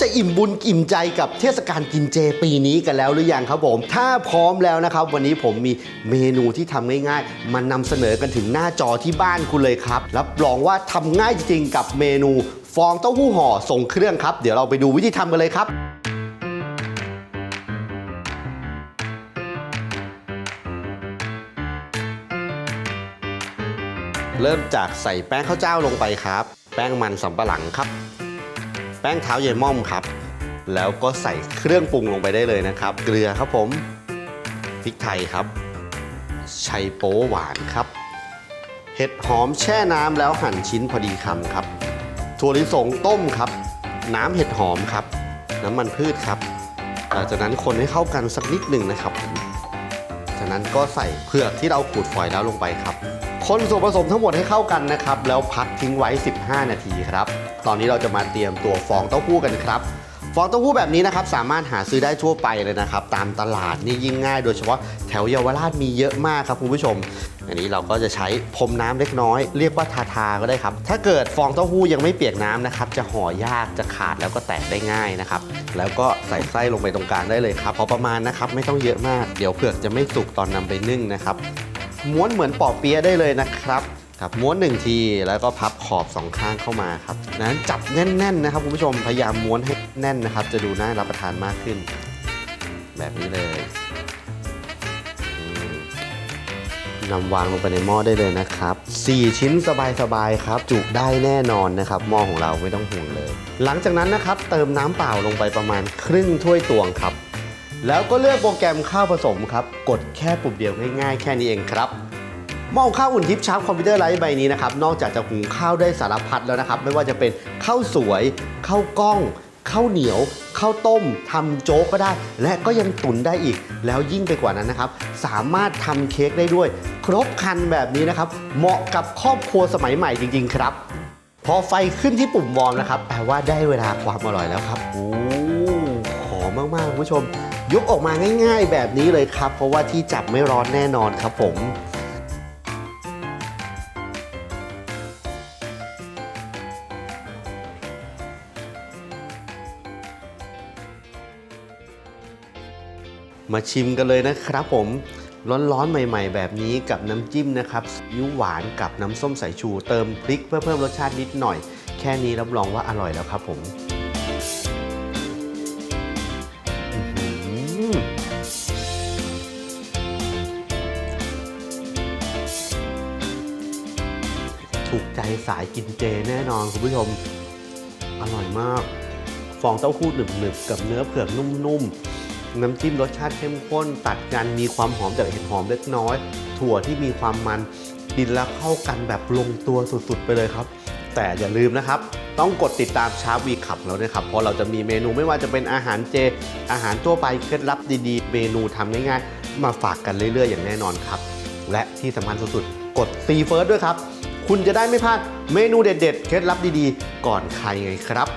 จะอิ่มบุญอิ่มใจกับเทศกาลกินเจปีนี้กันแล้วหรือยังครับผม ถ้าพร้อมแล้วนะครับ วันนี้ผมมีเมนูที่ทำง่ายๆ มานำเสนอกันถึงหน้าจอที่บ้านคุณเลยครับ รับรองว่าทำง่ายจริงๆกับเมนู ฟองเต้าหู้ห่อส่งเครื่องครับ เดี๋ยวเราไปดูวิธีทำกันเลยครับเริ่มจากใส่แป้งข้าวเจ้าลงไปครับ แป้งมันสำปะหลังครับ แป้งเท้าเยม่อมครับ แล้วก็ใส่เครื่องปรุงลงไปได้เลยนะครับ เกลือครับผมพริกไทยครับชัยโป๊หวานครับ เห็ดหอมแช่น้ำแล้วหั่นชิ้นพอดีคำครับ ถั่วลิสงต้มครับ น้ำเห็ดหอมครับ น้ำมันพืชครับหลังจากนั้นคนให้เข้ากันสักนิดหนึ่งนะครับจากนั้นก็ใส่เผือกที่เราขูดฝอยแล้วลงไปครับ คนส่วนผสมทั้งหมดให้เข้ากันนะครับ แล้วพักทิ้งไว้ 15 นาทีครับ ตอนนี้เราจะมาเตรียมตัวฟองเต้าหู้กันครับ ฟองเต้าหู้แบบนี้นะครับสามารถหาซื้อได้ทั่วไปเลยนะครับ ตามตลาดนี่ยิ่งง่าย โดยเฉพาะแถวเยาวราชมีเยอะมากครับคุณผู้ชม อันนี้เราก็จะใช้พรมน้ำเล็กน้อย เรียกว่าทาทาก็ได้ครับ ถ้าเกิดฟองเต้าหู้ยังไม่เปียกน้ำนะครับ จะห่อยากจะขาดแล้วก็แตกได้ง่ายนะครับ แล้วก็ใส่ไส้ลงไปตรงกลางได้เลยครับพอประมาณนะครับไม่ต้องเยอะมาก เดี๋ยวเผือกจะไม่สุกตอนนำไปนึ่งนะครับม้วนเหมือนปอเปี๊ยะได้เลยนะครับ ครับม้วนหนึ่งทีแล้วก็พับขอบสองข้างเข้ามาครับนั้นจับแน่นๆนะครับคุณผู้ชมพยายามม้วนให้แน่นนะครับ จะดูน่ารับประทานมากขึ้น แบบนี้เลยนำวางลงไปในหม้อได้เลยนะครับ 4 ชิ้นสบายๆครับ จุได้แน่นอนนะครับ หม้อของเราไม่ต้องห่วงเลย หลังจากนั้นนะครับ เติมน้ำเปล่าลงไปประมาณครึ่งถ้วยตวงครับ แล้วก็เลือกโปรแกรมข้าวผสมครับ กดแค่ปุ่มเดียวง่ายๆ แค่นี้เองครับ หม้อข้าวอุ่นทิพย์ชาร์ปคอมพิวเตอร์ไลท์ใบนี้นะครับนอกจากจะหุงข้าวได้สารพัดแล้วนะครับ ไม่ว่าจะเป็นข้าวสวยข้าวกล้องข้าวเหนียวข้าวต้มทำโจ๊กก็ได้ และก็ยังตุ๋นได้อีก แล้วยิ่งไปกว่านั้นนะครับ สามารถทำเค้กได้ด้วย ครบครันแบบนี้นะครับ เหมาะกับครอบครัวสมัยใหม่จริง ๆ ครับ พอไฟขึ้นที่ปุ่มวอร์มนะครับแปลว่าได้เวลาความอร่อยแล้วครับโอ้หอมมากๆคุณผู้ชม ยกออกมาง่าย ๆ แบบนี้เลยครับ เพราะว่าที่จับไม่ร้อนแน่นอนครับผม มาชิมกันเลยนะครับผมร้อนๆ ใหม่ๆ แบบนี้กับน้ำจิ้มนะครับซีอิ๊วหวานกับน้ำส้มสายชูเติมพริกเพื่อเพิ่มรสชาตินิดหน่อย แค่นี้รับรองว่าอร่อยแล้วครับผมถูกใจสายกินเจแน่นอนคุณผู้ชม อร่อยมาก ฟองเต้าหู้หนึบๆ กับเนื้อเผือกนุ่มๆ น้ำจิ้มรสชาติเข้มข้นตัดกันมีความหอมจากเห็ดหอมเล็กน้อย ถั่วที่มีความมันกินแล้วเข้ากันแบบลงตัวสุดๆ ไปเลยครับ แต่อย่าลืมนะครับ ต้องกดติดตามชาร์ปวีขับแล้วนะครับ เพราะเราจะมีเมนูไม่ว่าจะเป็นอาหารเจ อาหารทั่วไปเคล็ดลับดีๆ เมนูทำง่ายๆ มาฝากกันเรื่อยๆ อย่างแน่นอนครับ และที่สำคัญสุดๆ กดซีเฟิร์สด้วยครับ คุณจะได้ไม่พลาดเมนูเด็ดๆ เคล็ดลับดีๆ ก่อนใครไงครับ